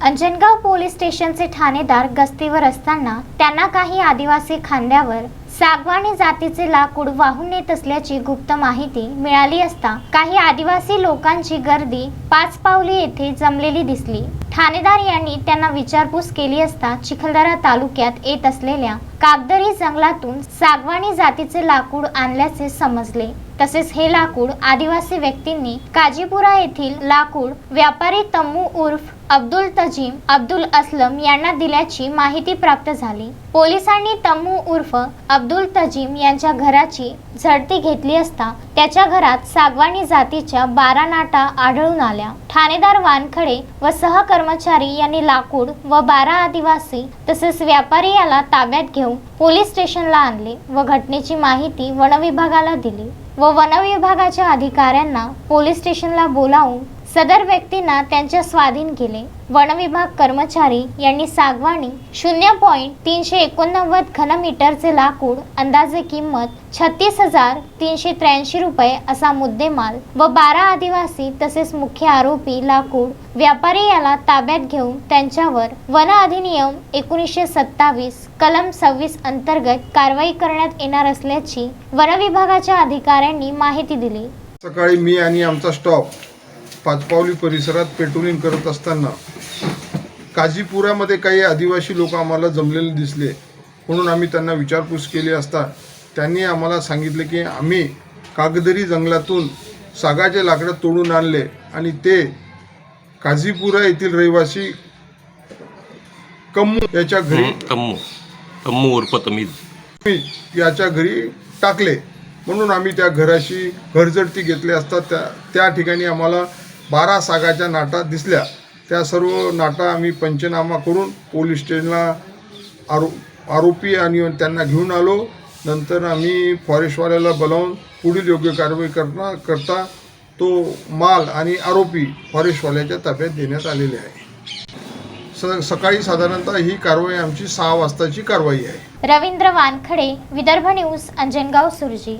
Anjangaon police स्टेशनचे ठाणेदार गस्तीवर असताना त्यांना काही आदिवासी खांद्यावर सागवानी जातीचे लाकूड वाहून नेत असल्याची गुप्त माहिती मिळाली असता काही आदिवासी लोकांची गर्दी पाच पावली येथे जमलेली दिसली. ठाणेदार यांनी त्यांना विचारपूस केली असता चिखलदरा तालुक्यात येत असलेल्या कागदरी जंगलातून सागवानी जातीचे लाकूड आणल्याचे समजले. तसेच हे लाकूड आदिवासी व्यक्तींनी काजीपुरा येथील लाकूड व्यापारी तम्मू उर्फ अब्दुल तजीम अब्दुल असलम यांना दिल्याची माहिती प्राप्त झाली. पोलिसांनी तम्मू उर्फ अब्दुल तजीम यांच्या घराची झडती घेतली असता त्याच्या घरात सागवानी जातीच्या बारा नाटा आढळून आल्या. ठाणेदार वानखडे व सहकर्मचारी यांनी लाकूड व बारा आदिवासी तसेच व्यापारी याला ताब्यात घेऊन पोलीस स्टेशनला आणले व घटनेची माहिती वनविभागाला दिली व वनविभागाच्या अधिकाऱ्यांना पोलीस स्टेशनला बोलावून सदर व्यक्तींना त्यांच्या स्वाधीन केले. वनविभाग कर्मचारी यांनी सागवानी शून्य पॉईंट तीनशे एकोणनव्वद घनमीटरचे लाकूड अंदाजे किंमत छत्तीस हजार तीनशे त्र्याऐंशी रुपये असा मुद्देमाल व बारा आदिवासी तसेच मुख्य आरोपी लाकूड व्यापारी याला ताब्यात घेऊन त्यांच्यावर वन अधिनियम एकोणीसशे सत्तावीस कलम सव्वीस अंतर्गत कारवाई करण्यात येणार असल्याची वनविभागाच्या अधिकाऱ्यांनी माहिती दिली. सकाळी मी आणि आमचा स्टॉप पाचपावली परिसरात पेट्रोलिंग करत असताना काजीपुरामध्ये काही आदिवासी लोक आम्हाला जमलेले दिसले. म्हणून आम्ही त्यांना विचारपूस केली असता. त्यांनी आम्हाला सांगितले की आम्ही कागदरी जंगलातून सागाचे लाकडं तोडून आणले आणि ते काझीपुरा येथील रहिवासी कम्मू याच्या घरी तम्मू तम्मू उर्फ तमीज. याच्या घरी टाकले. म्हणून आम्ही त्या घराशी घरजडती घेतली असता त्या त्या ठिकाणी आम्हाला बारा सागाच्या नाटा दिसल्या. त्या सर्व नाटा आम्ही पंचनामा करून पोलीस स्टेशनला आरो आरोपी आणि त्यांना घेऊन आलो. नंतर आम्ही फॉरेस्टवाल्याला बोलावून पुढील योग्य कारवाई करता करता तो माल आणि आरोपी फॉरेस्टवाल्याच्या ताब्यात देण्यात आलेले आहे. स सकाळी साधारणतः ही कारवाई आमची सहा वाजताची कारवाई आहे. रवींद्र वानखडे विदर्भ न्यूज अंजनगाव सुरजी.